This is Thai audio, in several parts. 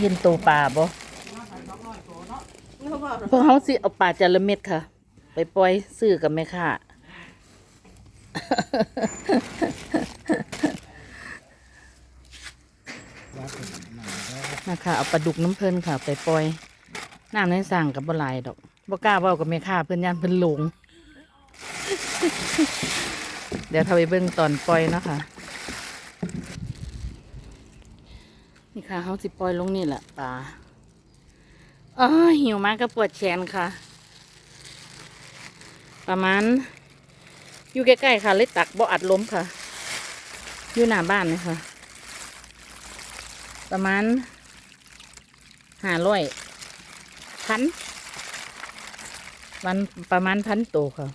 เห็นตัวปลาบ่พวกเขาสิเอาปลาจระเม็ดค่ะ ไปปล่อยซื้อกับแม่ค้านะคะ เอาปลาดุกน้ำเพลินค่ะ ไปปล่อย น้ำในสั่งกับบหลายดอกบ่กล้าเว้ากับแม่ค้าเพิ่นย่านเพิ่นหลง เดี๋ยวทาไปเบิ่งตอนปล่อยเนาะคะ นี่ค่ะเขาสิปล่อยลงนี่แหละปลาอ๋อหิวมากก็ปวดแขนค่ะ ประมาณ อยู่ใกล้ๆค่ะ เลยตักบ่อัดล้มค่ะ อยู่หน้าบ้านเลยค่ะประมาณห้าร้อยพันวันประมาณพันโตวค่ะ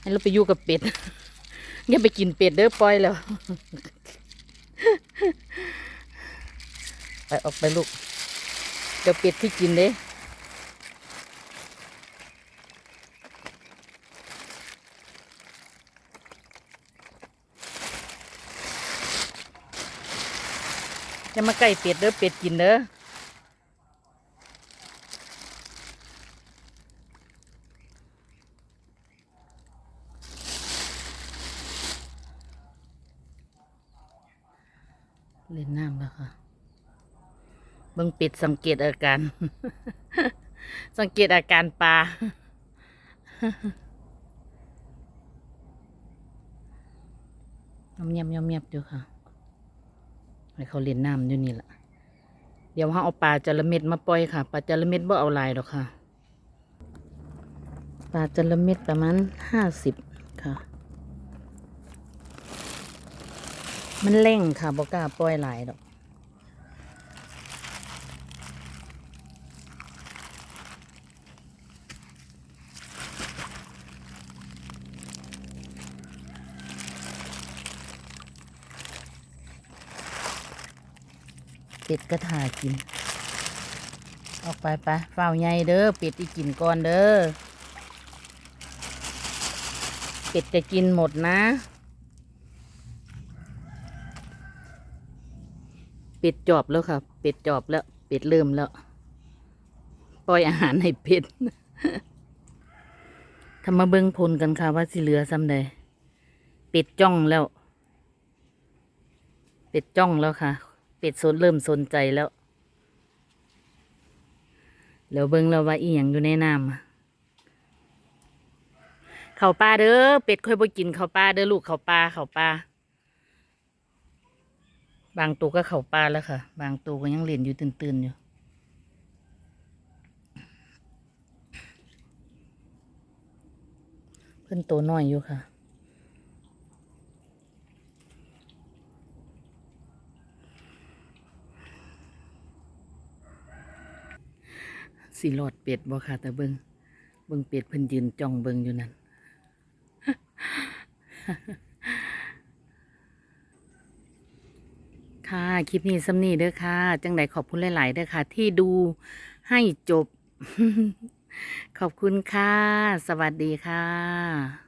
ให้เราไปอยู่กับเป็ด อย่าไปกินเป็ดเด้อปล่อยแล้วไปออกไปลูกเดี๋ยวเป็ดที่กินเด้อย่ามาใกล้เป็ดเด้อเป็ดกินเด้อ เล่นน้ำแล้วค่ะเบิ่งป็ดสังเกตอาการ สังเกตอาการปลายำยำยำยำอยู่ค่ะให้เขาเล่นน้ำอยู่นี่แหละเดี๋ยวเขาเอาปลาจระเม็ดมาปล่อยค่ะ ปลาจระเม็ดบ่เอาลายดอกค่ะ ปลาจระเม็ดประมาณห้าสิบค่ะ มันเร่งค่ะบอกล้าปล่อยหลายดอกเป็ดก็ถ่ากิน ออกไปไปเฝ้าใหญ่เด้อเป็ดที่กินก่อนเด้อเป็ดจะกินหมดนะ เป็ดจอบแล้วค่ะ เป็ดจอบแล้ว เป็ดเริ่มแล้ว ปล่อยอาหารให้เป็ดทำมาเบิ้งพลกันค่ะว่าสิเหลือซ้ำใดเป็ดจ้องแล้ว เป็ดจ้องแล้วค่ะ เป็ดสนเริ่มสนใจแล้ว แล้วเบิ้งแล้วว่าอีหยังอยู่ในน้ำเขาปลาเด้อเป็ดค่อยบ่กินเขาปลาเด้อลูกเขาปลาเขาปลา บางตัวก็เข่าปลาแล้วค่ะ บางตัวก็ยังเล่นอยู่ตื่นๆอยู่เพิ่นตัวน้อยอยู่ค่ะสิรอดเป็ดบ่ค่ะแต่เบิงเบิงเป็ดเพิ่นยืนจ้องเบิงอยู่นั่น ค่ะ คลิปนี้สำนีเด้อค่ะ จังไดขอบคุณหลาย ๆ เด้อค่ะ ที่ดูให้จบ ขอบคุณค่ะ สวัสดีค่ะ